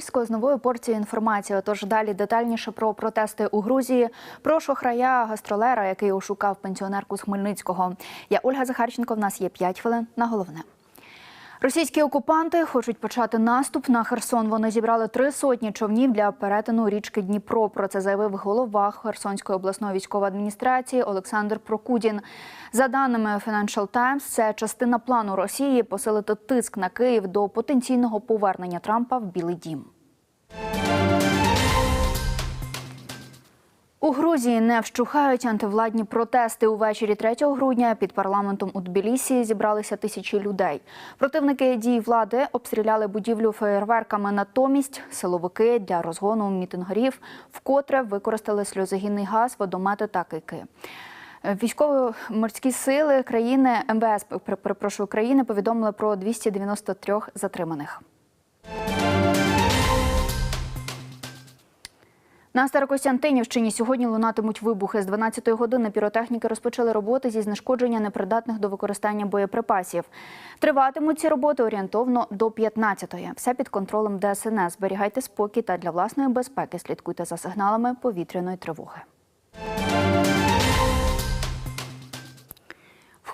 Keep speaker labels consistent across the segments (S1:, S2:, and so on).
S1: З новою порцією інформації. Отож далі детальніше про протести у Грузії, про шохрая гастролера, який ошукав пенсіонерку з Хмельницького. Я Ольга Захарченко. В нас є 5 хвилин на головне. Російські окупанти хочуть почати наступ на Херсон. Вони зібрали три сотні човнів для перетину річки Дніпро. Про це заявив голова Херсонської обласної військової адміністрації Олександр Прокудін. За даними Financial Times, це частина плану Росії посилити тиск на Київ до потенційного повернення Трампа в Білий Дім. У Грузії не вщухають антивладні протести. Увечері 3 грудня під парламентом у Тбілісі зібралися тисячі людей. Противники дій влади обстріляли будівлю феєрверками. Натомість силовики для розгону мітингарів вкотре використали сльозогінний газ, водомети та кийки. Військово-морські сили країни МВС перепрошую, країни повідомили про 293 затриманих. На Старокостянтинівщині сьогодні лунатимуть вибухи. З 12-ї години піротехніки розпочали роботи зі знешкодження непридатних до використання боєприпасів. Триватимуть ці роботи орієнтовно до 15-ї. Все під контролем ДСНС. Зберігайте спокій та для власної безпеки слідкуйте за сигналами повітряної тривоги.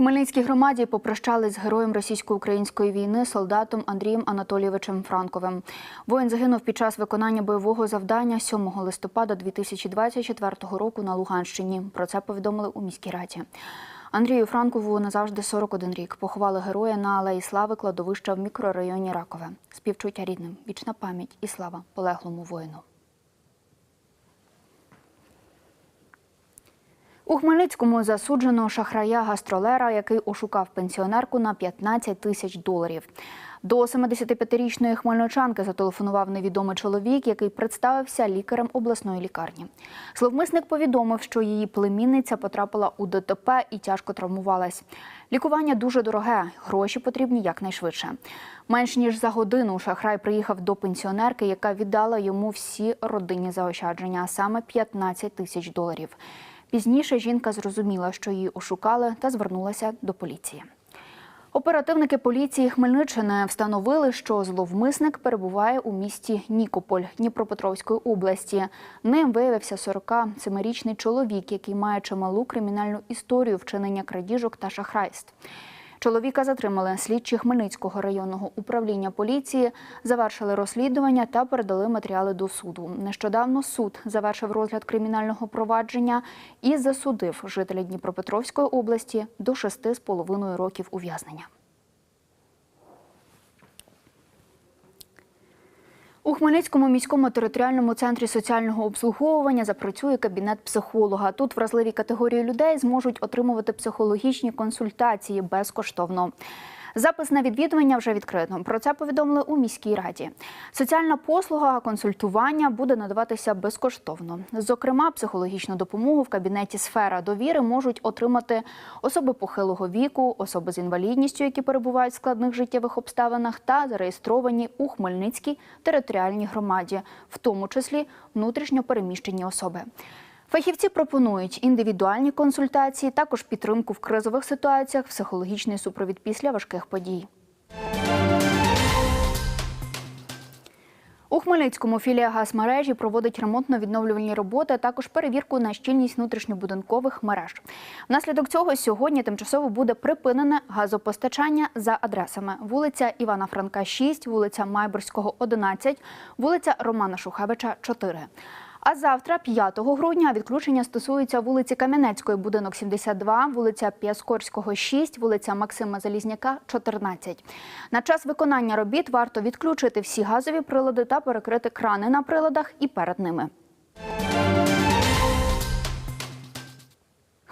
S1: Хмельницькій громаді попрощались з героєм російсько-української війни солдатом Андрієм Анатолійовичем Франковим. Воїн загинув під час виконання бойового завдання 7 листопада 2024 року на Луганщині. Про це повідомили у міській раді. Андрію Франкову назавжди 41 рік. Поховали героя на Алеї Слави кладовища в мікрорайоні Ракове. Співчуття рідним, вічна пам'ять і слава полеглому воїну. У Хмельницькому засуджено шахрая гастролера, який ошукав пенсіонерку на 15 тисяч доларів. До 75-річної хмельничанки зателефонував невідомий чоловік, який представився лікарем обласної лікарні. Словмисник повідомив, що її племінниця потрапила у ДТП і тяжко травмувалась. Лікування дуже дороге, гроші потрібні якнайшвидше. Менш ніж за годину шахрай приїхав до пенсіонерки, яка віддала йому всі родинні заощадження, саме 15 тисяч доларів. Пізніше жінка зрозуміла, що її ошукали, та звернулася до поліції. Оперативники поліції Хмельниччини встановили, що зловмисник перебуває у місті Нікополь Дніпропетровської області. Ним виявився 47-річний чоловік, який має чималу кримінальну історію вчинення крадіжок та шахрайств. Чоловіка затримали слідчі Хмельницького районного управління поліції, завершили розслідування та передали матеріали до суду. Нещодавно суд завершив розгляд кримінального провадження і засудив жителя Дніпропетровської області до 6,5 років ув'язнення. У Хмельницькому міському територіальному центрі соціального обслуговування запрацює кабінет психолога. Тут вразливі категорії людей зможуть отримувати психологічні консультації безкоштовно. Запис на відвідування вже відкрито. Про це повідомили у міській раді. Соціальна послуга консультування буде надаватися безкоштовно. Зокрема, психологічну допомогу в кабінеті Сфера довіри можуть отримати особи похилого віку, особи з інвалідністю, які перебувають в складних життєвих обставинах, та зареєстровані у Хмельницькій територіальній громаді, в тому числі внутрішньо переміщені особи. Фахівці пропонують індивідуальні консультації, також підтримку в кризових ситуаціях, психологічний супровід після важких подій. У Хмельницькому філія газмережі проводить ремонтно-відновлювальні роботи, а також перевірку на щільність внутрішньобудинкових мереж. Внаслідок цього сьогодні тимчасово буде припинене газопостачання за адресами: вулиця Івана Франка, 6, вулиця Майборського, 11, вулиця Романа Шухевича, 4. А завтра, 5 грудня, відключення стосується вулиці Кам'янецької, будинок 72, вулиця П'яскорського, 6, вулиця Максима Залізняка, 14. На час виконання робіт варто відключити всі газові прилади та перекрити крани на приладах і перед ними.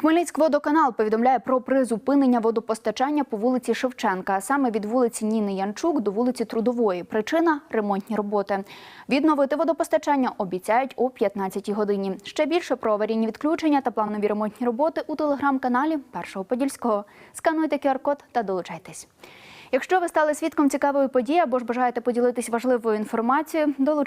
S1: Хмельницькводоканал повідомляє про призупинення водопостачання по вулиці Шевченка, а саме від вулиці Ніни Янчук до вулиці Трудової. Причина ремонтні роботи. Відновити водопостачання обіцяють о 15-й годині. Ще більше про аварійні відключення та планові ремонтні роботи у телеграм-каналі Першого Подільського. Скануйте QR-код та долучайтесь. Якщо ви стали свідком цікавої події або ж бажаєте поділитись важливою інформацією, долучайтесь.